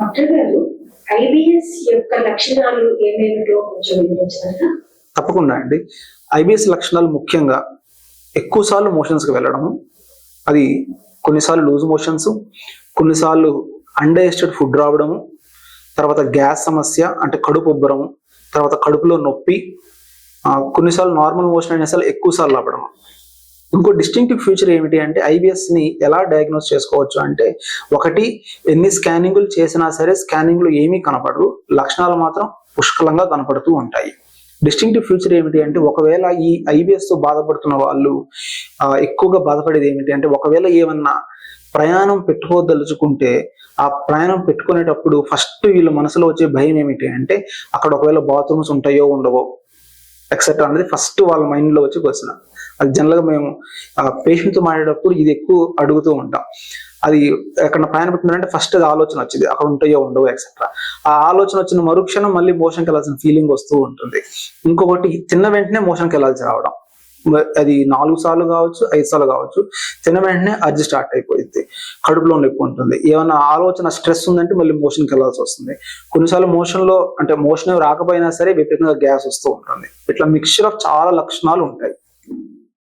Doctor గారు IBS యొక్క లక్షణాలు ఏమేమిటో కొంచెం తప్పకుండా అండి. ఐబిఎస్ లక్షణాలు ముఖ్యంగా ఎక్కువసార్లు మోషన్స్కి వెళ్ళడము అది కొన్నిసార్లు లూజ్ మోషన్స్ కొన్నిసార్లు అన్డైజెస్టెడ్ ఫుడ్ రావడము తర్వాత గ్యాస్ సమస్య అంటే కడుపు ఉబ్బరము తర్వాత కడుపులో నొప్పి కొన్నిసార్లు నార్మల్ మోషన్ అయినా సరే ఎక్కువ సార్లు అవ్వడము ఇంకో డిస్టింక్టివ్ ఫ్యూచర్ ఏమిటి అంటే ఐబిఎస్ని ఎలా డయాగ్నోస్ చేసుకోవచ్చు అంటే ఒకటి ఎన్ని స్కానింగ్లు చేసినా సరే స్కానింగ్లు ఏమీ కనపడరు. లక్షణాలు మాత్రం పుష్కలంగా కనపడుతూ ఉంటాయి. డిస్టింక్టివ్ ఫ్యూచర్ ఏమిటి అంటే ఒకవేళ ఈ ఐబిఎస్తో బాధపడుతున్న వాళ్ళు ఎక్కువగా బాధపడేది ఏమిటి అంటే ఒకవేళ ఏమన్నా ప్రయాణం పెట్టుకోదలుచుకుంటే ఆ ప్రయాణం పెట్టుకునేటప్పుడు ఫస్ట్ వీళ్ళ మనసులో వచ్చే భయం ఏమిటి అంటే అక్కడ ఒకవేళ బాత్రూమ్స్ ఉంటాయో ఉండవో. ఎక్సెట్రా అనేది ఫస్ట్ వాళ్ళ మైండ్లో వచ్చి క్వశ్చన్ అది జనరల్గా మేము పేషెంట్తో మాట్లాడేటప్పుడు ఇది ఎక్కువ అడుగుతూ ఉంటాం. అది ఎక్కడ ప్రయాణం పెట్టిందంటే ఫస్ట్ అది ఆలోచన వచ్చింది. అక్కడ ఉంటాయో ఉండవు ఎక్సెట్రా ఆ ఆలోచన వచ్చిన మరుక్షణం మళ్ళీ మోషన్కి వెళ్ళాల్సిన ఫీలింగ్ వస్తూ ఉంటుంది. ఇంకొకటి తిన్న వెంటనే మోషన్కి వెళ్ళాల్సి రావడం. అది నాలుగు సార్లు కావచ్చు ఐదు సార్లు కావచ్చు తిన్న వెంటనే అర్జీ స్టార్ట్ అయిపోయింది కడుపులో నొప్పి ఉంటుంది. ఏమైనా ఆలోచన స్ట్రెస్ ఉందంటే మళ్ళీ మోషన్కి వెళ్ళాల్సి వస్తుంది. కొన్నిసార్లు మోషన్లో అంటే మోషన్ రాకపోయినా సరే విపరీతంగా గ్యాస్ వస్తూ ఉంటుంది. ఇట్లా మిక్చర్ ఆఫ్ చాలా లక్షణాలు ఉంటాయి.